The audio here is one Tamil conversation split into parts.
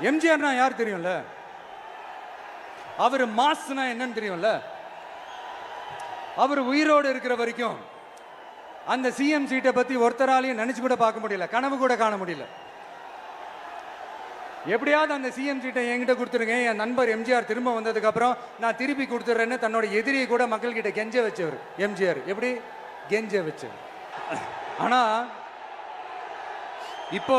எம்ஜிஆர்னா யார் தெரியும்ல? அவர் மாஸ்னா என்னன்னு தெரியும்ல? அவர் உயிரோடு இருக்கிற வரைக்கும் அந்த சிஎம் சீட்டை பத்தி ஒருத்தராலையும் நினைச்சு கூட பார்க்க முடியல. கனவு கூட காண முடியல. எப்படியாவது அந்த சிஎம் சீட்டை என்கிட்ட கொடுத்துருங்க. என் நண்பர் எம்ஜிஆர் திரும்ப வந்ததுக்கு அப்புறம் நான் திருப்பி கொடுத்துட்றேன்னு தன்னோட எதிரியை கூட மக்கள்கிட்ட கெஞ்ச வச்சவர் எம்ஜிஆர். எப்படி? கெஞ்ச வச்சவர். ஆனா இப்போ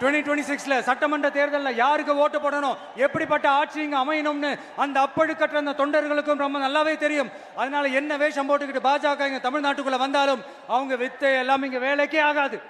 2026 டுவெண்ட்டி சிக்ஸ்ல சட்டமன்ற தேர்தலில் யாருக்கு ஓட்டு போடணும்? எப்படிப்பட்ட ஆட்சி இங்கே அமையணும்னு அந்த அப்பழுக்கற்ற அந்த தொண்டர்களுக்கும் ரொம்ப நல்லாவே தெரியும். அதனால என்ன வேஷம் போட்டுக்கிட்டு பாஜக இங்க தமிழ்நாட்டுக்குள்ள வந்தாலும் அவங்க வித்தை எல்லாம் இங்க வேலைக்கே ஆகாது.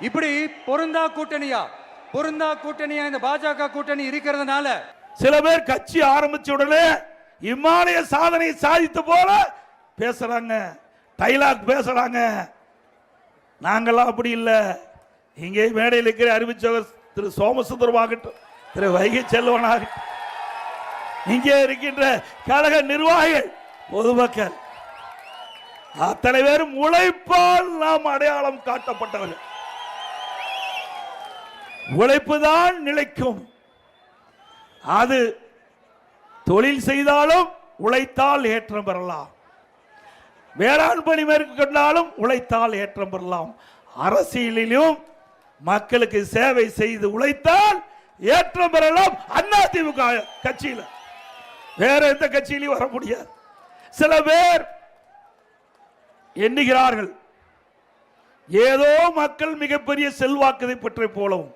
இப்படி பொருந்தா கூட்டணியா? பொருந்தா கூட்டணியா? இந்த பாஜக கூட்டணி இருக்கிறதுனால சில பேர் கட்சி ஆரம்பிச்ச உடனே இமாலய சாதனை சாதித்து போல பேசுறாங்க. டைலாக் பேசுறாங்க. நாங்கெல்லாம் அப்படி இல்லை. இங்கே மேடையில் இருக்கிற அறிவிச்சவர் திரு சோமசுந்தரமாகட்டும் திரு வைகை செல்வனாகட்டும் இங்கே இருக்கின்ற கழக நிர்வாகிகள் பொதுமக்கள் அத்தனை பேரும் உழைப்பால் நாம் அடையாளம் காட்டப்பட்டவர்கள். உழைப்பு தான் நிலைக்கும். அது தொழில் செய்தாலும் உழைத்தால் ஏற்றம் பெறலாம். வேளாண் பணி மேற்கொண்டாலும் உழைத்தால் ஏற்றம் பெறலாம். அரசியலிலும் மக்களுக்கு சேவை செய்து உழைத்தால் ஏற்றம் பெறலாம். அதிமுக கட்சியில். வேற எந்த கட்சியிலையும் வர முடியாது. சில பேர் எண்ணுகிறார்கள். ஏதோ மக்கள் மிகப்பெரிய செல்வாக்கதை பற்றி போலவும்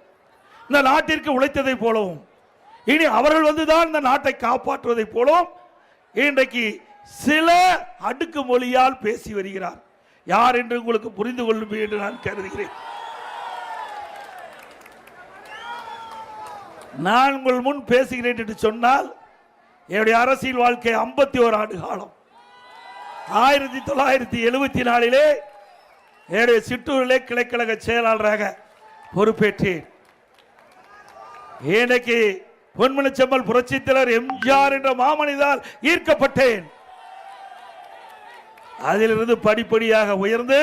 இந்த நாட்டிற்கு உழைத்ததை போலவும் இனி அவர்கள் வந்துதான் இந்த நாட்டை காப்பாற்றுவதை போலவும் இன்றைக்கு சில அடுக்கு மொழியால் பேசி வருகிறார். யார் என்று உங்களுக்கு புரிந்து கொள்ளும் என்று நான் கருதுகிறேன். நான் உங்கள் முன் பேசுகிறேன் என்று சொன்னால் என்னுடைய அரசியல் வாழ்க்கை ஐம்பத்தி ஓரு ஆண்டு காலம். ஆயிரத்தி தொள்ளாயிரத்தி எழுபத்தி நாலிலே என்னுடைய சிற்றூரிலே கிளைக்கழக செயலாளராக பொறுப்பேற்றேன். இன்னைக்கு பொன்மனச்செம்மல் புரட்சித்தலர் எம்ஜிஆர் என்ற மாமனிதால் ஈர்க்கப்பட்டேன். அதிலிருந்து படிப்படியாக உயர்ந்து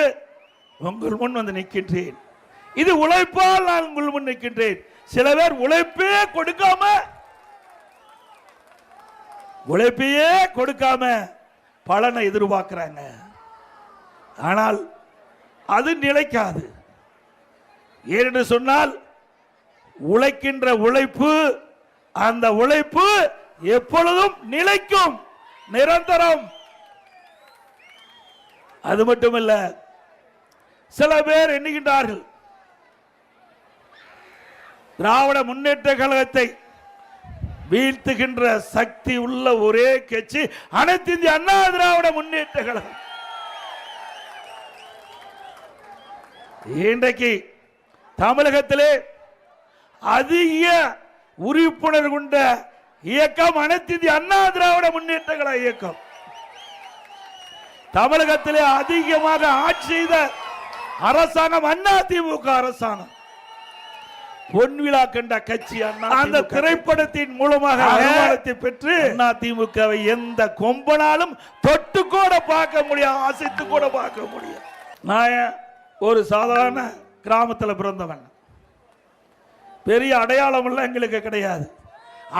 உங்கள் முன் வந்து நிற்கின்றேன். இது உழைப்பால் நான் உங்கள் முன் நிற்கின்றேன். சில பேர் உழைப்பே கொடுக்காம உழைப்பையே கொடுக்காம பலனை எதிர்பார்க்கிறாங்க. ஆனால் அது நிலைக்காது. ஏன்னு சொன்னால் உழைக்கின்ற உழைப்பு அந்த உழைப்பு எப்பொழுதும் நிலைக்கும் நிரந்தரம். அது மட்டுமல்ல சில பேர் எண்ணுகின்றார்கள் திராவிட முன்னேற்ற கழகத்தை வீழ்த்துகின்ற சக்தி உள்ள ஒரே கட்சி அனைத்து இந்திய அண்ணா திராவிட முன்னேற்ற கழகம். இன்றைக்கு தமிழகத்திலே அதிக உறுப்பினர் கொண்ட இயக்கம் அனைத்து இந்திய அண்ணா திராவிட முன்னேற்ற கழக இயக்கம். தமிழகத்திலே அதிகமாக ஆட்சி செய்த அரசாங்கம் அண்ணா திமுக அரசாங்கம். பொன்விழா கண்ட கட்சி அண்ணா அந்த திரைப்படத்தின் மூலமாக வருமானத்தை பெற்று அண்ணா திமுகவை எந்த கொம்பனாலும் தொட்டு கூட பார்க்க முடியாது அசைத்து கூட பார்க்க முடியும் நான் ஒரு சாதாரண கிராமத்தில் பிறந்தவன். பெரிய அடையாளம் எல்லாம் எங்களுக்கு கிடையாது.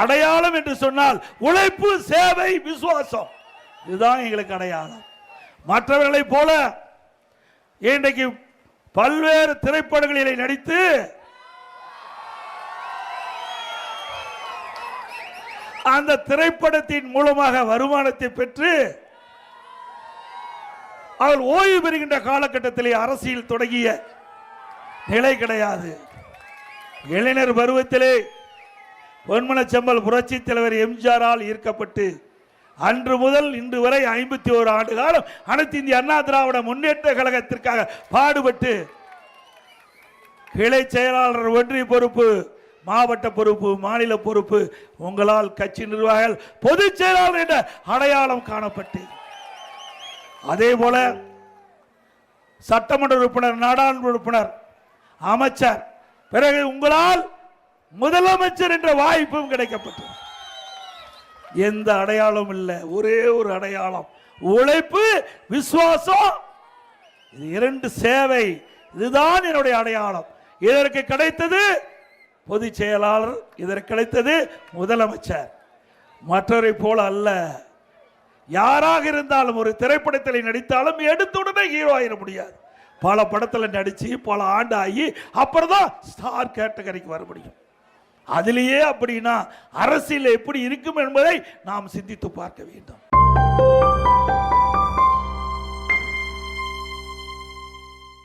அடையாளம் என்று சொன்னால் உழைப்பு சேவை விசுவாசம். இதுதான் எங்களுக்கு அடையாளம். மற்றவர்களைப் போல இன்றைக்கு பல்வேறு திரைப்படங்களிலே நடித்து அந்த திரைப்படத்தின் மூலமாக வருமானத்தை பெற்று அவர் ஓய்வு பெறுகின்ற காலகட்டத்திலே அரசியல் தொடங்கிய நிலை கிடையாது. இளைஞர் பருவத்திலே பொன்மனச்சம்பல் புரட்சி தலைவர் எம்ஜிஆரால் ஈர்க்கப்பட்டு அன்று முதல் இன்று வரை ஐம்பத்தி ஓரு ஆண்டு காலம் அனைத்து இந்திய அண்ணா திராவிட முன்னேற்ற கழகத்திற்காக பாடுபட்டு கிளை செயலாளர் ஒன்றிய பொறுப்பு மாவட்ட பொறுப்பு மாநில பொறுப்பு உங்களால் கட்சி நிர்வாகிகள் பொதுச் செயலாளர் என்ற அடையாளம் காணப்பட்டு அதே போல சட்டமன்ற உறுப்பினர் நாடாளுமன்ற உறுப்பினர் அமைச்சர் பிறகு உங்களால் முதலமைச்சர் என்ற வாய்ப்பும் கிடைக்கப்பட்டது. எந்த அடையாளம் இல்லை. ஒரே ஒரு அடையாளம். உழைப்பு விசுவாசம் இது இரண்டு சேவை. இதுதான் என்னுடைய அடையாளம். இதற்கு கிடைத்தது பொதுச் செயலாளர் இதற்கழைத்தது முதலமைச்சர். மற்றவரை போல அல்ல. யாராக இருந்தாலும் ஒரு திரைப்படத்தில் நடித்தாலும் எடுத்துடனே ஹீரோ ஆயிட முடியாது. பல படத்தில் நடித்து பல ஆண்டு ஆகி அப்புறம் தான் ஸ்டார் கேட்டகரிக்கு வர முடியும். அதிலேயே அப்படின்னா அரசியல் எப்படி இருக்கும் என்பதை நாம் சிந்தித்து பார்க்க வேண்டும்.